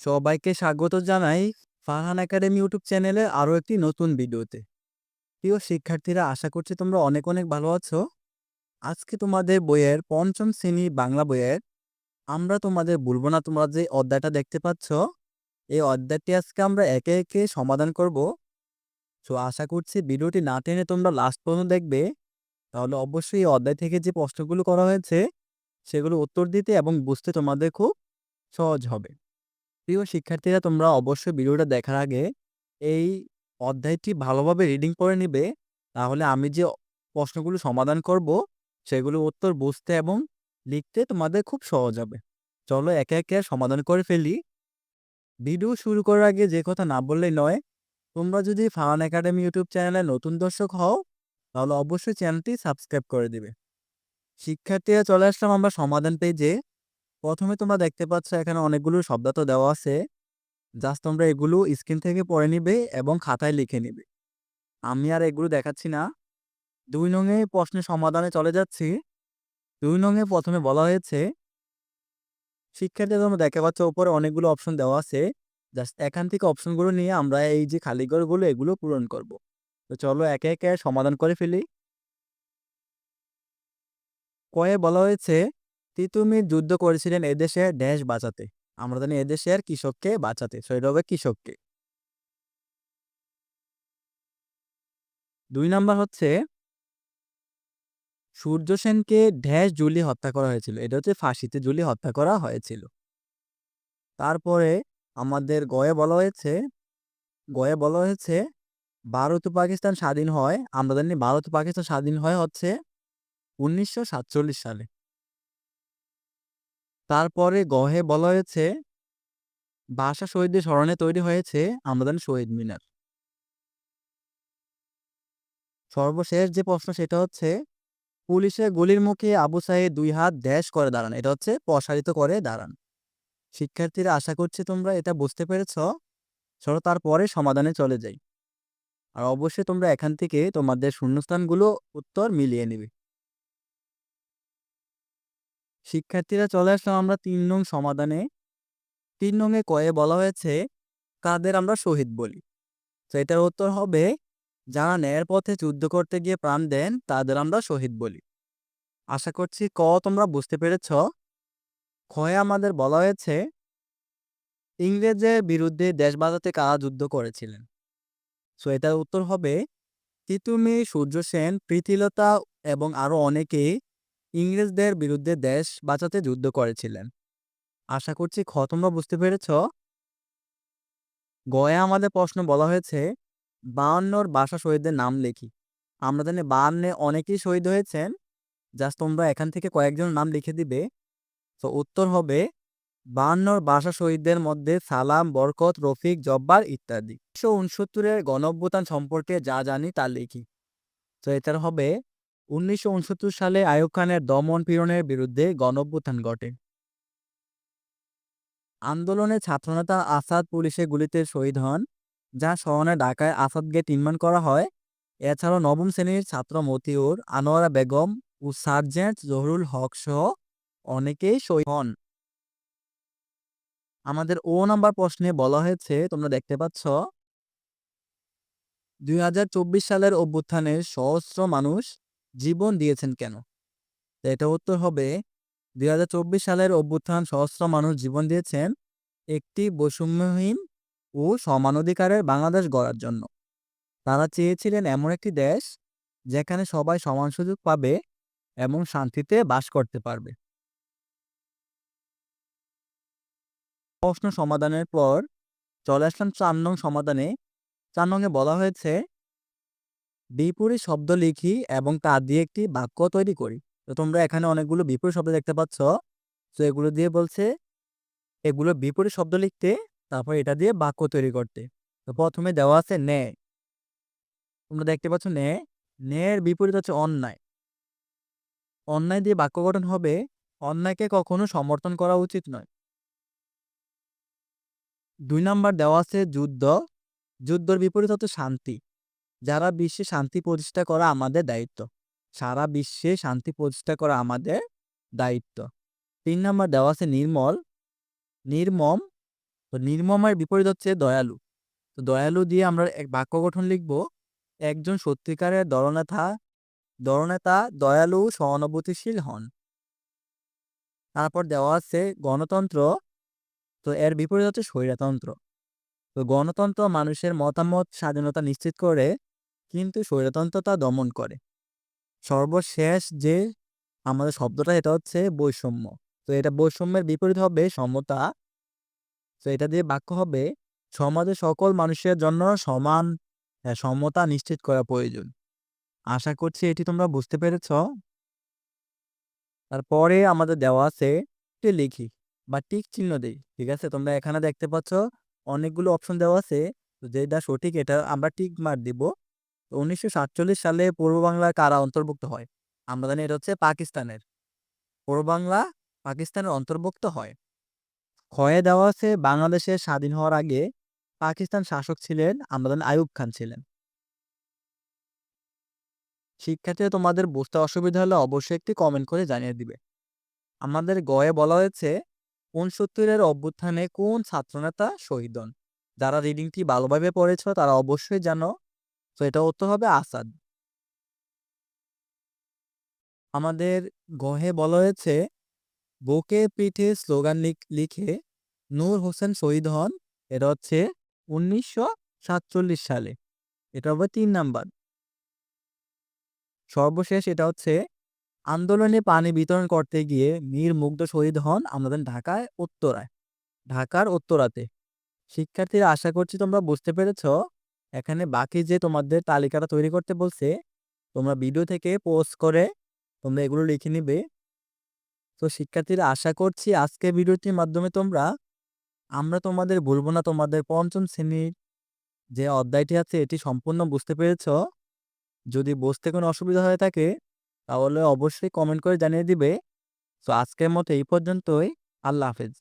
সবাইকে স্বাগত জানাই ফারহান একাডেমি ইউটিউব চ্যানেলে আরও একটি নতুন ভিডিওতে। প্রিয় শিক্ষার্থীরা, আশা করছি তোমরা অনেক অনেক ভালো আছো। আজকে তোমাদের বইয়ের পঞ্চম শ্রেণি বাংলা বইয়ের আমরা তোমাদের বলব না তোমরা যে অধ্যায়টা দেখতে পাচ্ছ। এই অধ্যায়টি আজকে আমরা একে একে সমাধান করব। তো আশা করছি ভিডিওটি না টেনে তোমরা লাস্ট পর্যন্ত দেখবে। তাহলে অবশ্যই এই অধ্যায় থেকে যে প্রশ্নগুলো করা হয়েছে সেগুলো উত্তর দিতে এবং বুঝতে তোমাদের খুব সহজ হবে। প্রিয় শিক্ষার্থীরা, তোমরা অবশ্যই ভিডিওটা দেখার আগে এই অধ্যায়টি ভালোভাবে রিডিং করে নিবে। তাহলে আমি যে প্রশ্নগুলো সমাধান করব, সেগুলো উত্তর বুঝতে এবং লিখতে তোমাদের খুব সহজ হবে। চলো একে একে সমাধান করে ফেলি। ভিডিও শুরু করার আগে যে কথা না বললেই নয়, তোমরা যদি ফান একাডেমি ইউটিউব চ্যানেলে নতুন দর্শক হও, তাহলে অবশ্যই চ্যানেলটি সাবস্ক্রাইব করে দিবে। শিক্ষার্থীরা চলে আসলাম আমরা সমাধান পেজে প্রথমে তোমরা দেখতে পাচ্ছ এখানে অনেকগুলো শব্দার্থ দেওয়া আছে। জাস্ট তোমরা এগুলো স্ক্রিন থেকে পড়ে নিবে এবং খাতায় লিখে নিবে। আমি আর এগুলো দেখাচ্ছি না। দুই নঙে প্রশ্নের সমাধানে চলে যাচ্ছি। দুই নঙে প্রথমে বলা হয়েছে শিক্ষার্থী তোমরা দেখতে পাচ্ছ উপরে অনেকগুলো অপশন দেওয়া আছে। জাস্ট এখান থেকে অপশনগুলো নিয়ে আমরা এই যে খালি ঘরগুলো এগুলো পূরণ করব। তো চলো একে একে সমাধান করে ফেলি। কয়ে বলা হয়েছে তিতুমির যুদ্ধ করেছিলেন এদেশে ড্যাশ বাঁচাতে। আমরা জানি এদেশের কৃষককে বাঁচাতে সেটা হবে কৃষককে। দুই নাম্বার হচ্ছে, সূর্য সেনকে ড্যাশ জুলি হত্যা করা হয়েছিল। এটা হচ্ছে ফাঁসিতে জুলি হত্যা করা হয়েছিল। তারপরে আমাদের গয়ে বলা হয়েছে, গয়ে বলা হয়েছে, ভারত ও পাকিস্তান স্বাধীন হয়, আমরা জানি ভারত পাকিস্তান স্বাধীন হয় হচ্ছে উনিশশো সাতচল্লিশ সালে। তারপরে গহে বলা হয়েছে ভাষা শহীদদের স্মরণে তৈরি হয়েছে আমরা শহীদ মিনার। সর্বশেষ যে প্রশ্ন সেটা হচ্ছে, পুলিশের গুলির মুখে আবু সাহেদ দুই হাত ড্যাশ করে দাঁড়ান। এটা হচ্ছে প্রসারিত করে দাঁড়ান। শিক্ষার্থীরা, আশা করছি তোমরা এটা বুঝতে পেরেছ। চলো তারপরে সমাধানে চলে যাই। আর অবশ্যই তোমরা এখান থেকে তোমাদের শূন্যস্থানগুলো উত্তর মিলিয়ে নিবে। শিক্ষার্থীরা চলে আসলাম আমরা তিন নং সমাধানে। তিন নংয়ে কয়ে বলা হয়েছে, কাদের আমরা শহীদ বলি? তো এটার উত্তর হবে, যারা ন্যায়ের পথে যুদ্ধ করতে গিয়ে প্রাণ দেন, তাদের আমরা শহীদ বলি। আশা করছি ক, তোমরা বুঝতে পেরেছ? ক্ষয়ে আমাদের বলা হয়েছে, ইংরেজের বিরুদ্ধে দেশ বাঁচাতে কারা যুদ্ধ করেছিলেন? সো এটার উত্তর হবে তিতুমি সূর্য সেন, প্রীতিলতা এবং আরও অনেকেই ইংরেজদের বিরুদ্ধে দেশ বাঁচাতে যুদ্ধ করেছিলেন। আশা করছি খ, তোমরা বুঝতে পেরেছ? গয়ে আমাদের প্রশ্ন বলা হয়েছে, বায়ান্নর বাসা শহীদদের নাম লেখি। আমরা জানি বায়ান্নে অনেকেই শহীদ হয়েছেন, জাস্ট তোমরা এখান থেকে কয়েকজন নাম লিখে দিবে। তো উত্তর হবে, বায়ান্নর বাসা শহীদদের মধ্যে সালাম, বরকত, রফিক, জব্বার ইত্যাদি। উনিশশো উনসত্তরের গণঅভ্যুত্থান সম্পর্কে যা জানি তা লিখি। তো এটার হবে উনিশশো উনসত্তর সালে আয়ুব খানের দমন পীড়নের বিরুদ্ধে গণঅভ্যুত্থান ঘটে। আন্দোলনে ছাত্রনেতা আসাদ পুলিশের গুলিতে শহীদ হন, যা স্মরণে ঢাকায় আসাদ গেট নির্মাণ করা হয়। এছাড়াও নবম শ্রেণির ছাত্র মতিউর, আনোয়ারা বেগম ও সার্জেন্ট জহুরুল হক সহ অনেকেই শহীদ হন। আমাদের ও নাম্বার প্রশ্নে বলা হয়েছে, তোমরা দেখতে পাচ্ছ। দুই হাজার চব্বিশ সালের অভ্যুত্থানে সহস্র মানুষ জীবন দিয়েছেন কেন? এটা উত্তর হবে, দুই হাজার চব্বিশ সালের অভ্যুত্থান সহস্র মানুষ জীবন দিয়েছেন একটি বৈষম্যহীন ও সমানাধিকারের বাংলাদেশ গড়ার জন্য। তারা চেয়েছিলেন এমন একটি দেশ যেখানে সবাই সমান সুযোগ পাবে এবং শান্তিতে বাস করতে পারবে। প্রশ্ন সমাধানের পর চলে আসলাম চার নং সমাধানে। চার নংয়ে বলা হয়েছে বিপরীত শব্দ লিখি এবং তা দিয়ে একটি বাক্য তৈরি করি। তো তোমরা এখানে অনেকগুলো বিপরীত শব্দ দেখতে পাচ্ছ। তো এগুলো দিয়ে বলছে, এগুলো বিপরীত শব্দ লিখতে, তারপর এটা দিয়ে বাক্য তৈরি করতে। তো প্রথমে দেওয়া আছে নে। তোমরা দেখতে পাচ্ছ নে। ন্যায়ের বিপরীত হচ্ছে অন্যায়। অন্যায় দিয়ে বাক্য গঠন হবে, অন্যায়কে কখনো সমর্থন করা উচিত নয়। দুই নাম্বার দেওয়া আছে যুদ্ধ। যুদ্ধর বিপরীত হচ্ছে শান্তি। যারা বিশ্বে শান্তি প্রতিষ্ঠা করা আমাদের দায়িত্ব। সারা বিশ্বে শান্তি প্রতিষ্ঠা করা আমাদের দায়িত্ব। তিন নাম্বার দেওয়া আছে নির্মল। নির্মম, তো নির্মমের বিপরীত হচ্ছে দয়ালু। তো দয়ালু দিয়ে আমরা এক বাক্য গঠন লিখব। একজন সত্যিকারের দরনেতা দরনেতা দয়ালু সহানুভূতিশীল হন। তারপর দেওয়া আছে গণতন্ত্র, তো এর বিপরীত হচ্ছে স্বৈরতন্ত্র। তো গণতন্ত্র মানুষের মতামত, স্বাধীনতা নিশ্চিত করে কিন্তু স্বৈরতন্ত্র তা দমন করে। সর্বশেষ যে আমাদের শব্দটা এটা হচ্ছে বৈষম্য। তো এটা বৈষম্যের বিপরীত হবে সমতা। তো এটা দিয়ে বাক্য হবে সমাজে সকল মানুষের জন্য সমান হ্যাঁ, সমতা নিশ্চিত করা প্রয়োজন। আশা করছি এটি তোমরা বুঝতে পেরেছ। তারপরে আমাদের দেওয়া আছে একটি লিখি বা টিক চিহ্ন দেই ঠিক আছে? তোমরা এখানে দেখতে পাচ্ছ অনেকগুলো অপশন দেওয়া আছে। যেটা সঠিক এটা আমরা টিক মার দিব। উনিশশো সাতচল্লিশ সালে পূর্ব বাংলার কারা অন্তর্ভুক্ত হয়? আমরা জানি এটা হচ্ছে পাকিস্তানের। পূর্ব বাংলা পাকিস্তানের অন্তর্ভুক্ত হয়। ক্ষয়ে দেওয়া আছে বাংলাদেশের স্বাধীন হওয়ার আগে পাকিস্তান শাসক ছিলেন আমরা জানি আইয়ুব খান ছিলেন। শিক্ষার্থীরা তোমাদের বুঝতে অসুবিধা হলে অবশ্যই একটি কমেন্ট করে জানিয়ে দিবে। আমাদের গয়ে বলা হয়েছে, উনসত্তরের অভ্যুত্থানে কোন ছাত্রনেতা শহীদ হন? যারা রিডিংটি ভালোভাবে পড়েছ তারা অবশ্যই জানো তো এটা উত্তর হবে আসাদ। আমাদের গহে বলা হয়েছে, বুকে পিঠে স্লোগান লিখে নূর হোসেন শহীদ হন। এটা হচ্ছে উনিশশো সাতচল্লিশ সালে। এটা হবে তিন নাম্বার। সর্বশেষ এটা হচ্ছে, আন্দোলনে পানি বিতরণ করতে গিয়ে মীর মুগ্ধ শহীদ হন আমাদের ঢাকায় উত্তরায়। ঢাকার উত্তরাতে। শিক্ষার্থীরা আশা করছি তোমরা বুঝতে পেরেছ এখানে বাকি যে তোমাদের তালিকাটা তৈরি করতে বলছে, তোমরা ভিডিও থেকে পোস্ট করে তোমরা এগুলো লিখে নিবে। তো শিক্ষার্থীরা, আশা করছি আজকে ভিডিওটির মাধ্যমে তোমরা, আমরা তোমাদের বলব না, তোমাদের পঞ্চম শ্রেণির যে অধ্যায়টি আছে, এটি সম্পূর্ণ বুঝতে পেরেছ। যদি বুঝতে কোনো অসুবিধা হয়ে থাকে, তাহলে অবশ্যই কমেন্ট করে জানিয়ে দিবে। তো আজকের মতো এই পর্যন্তই, আল্লাহ হাফেজ।